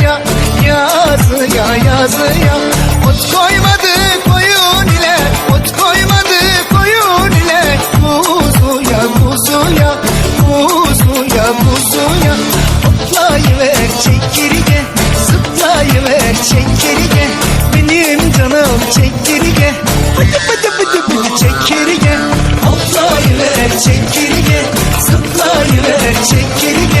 yazıya Yazıya yazıya. Ot koymadı koyun ile Ot koymadı koyun ile. Kuzuya kuzuya Kuzuya kuzuya. Hoplayıver çekirge Zıplayıver çekirge. Benim canım çekirge. Bıdı bıdı bıdı bıdı çekirge. Hoplayıver çekirge Zıplayıver çekirge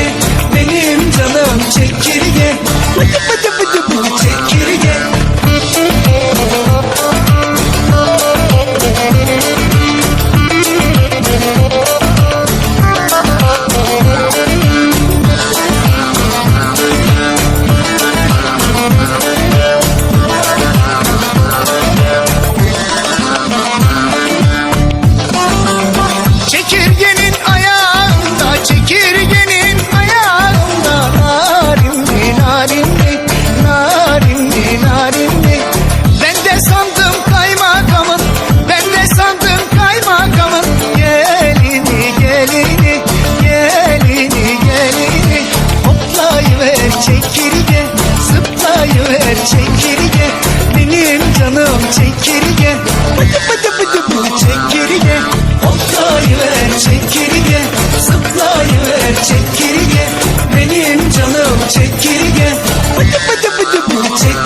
canım çekirge, bıdı bıdı bıdı bıdı çekirge. Hoplayıver çekirge, zıplayıver çekirge. Benim canım çekirge, bıdı bıdı bıdı bıdı çekirge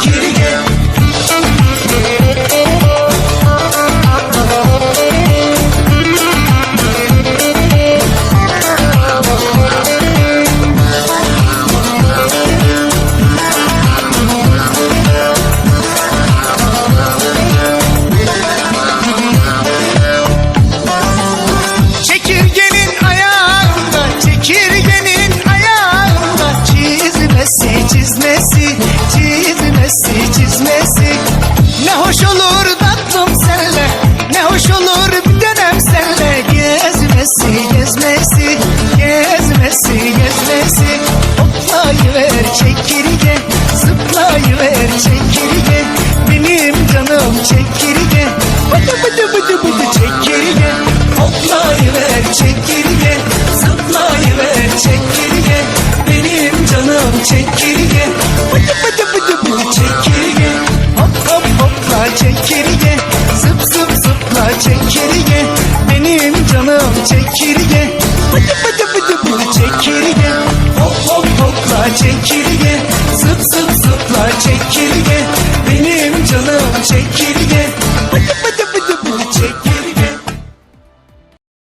Hoplayıver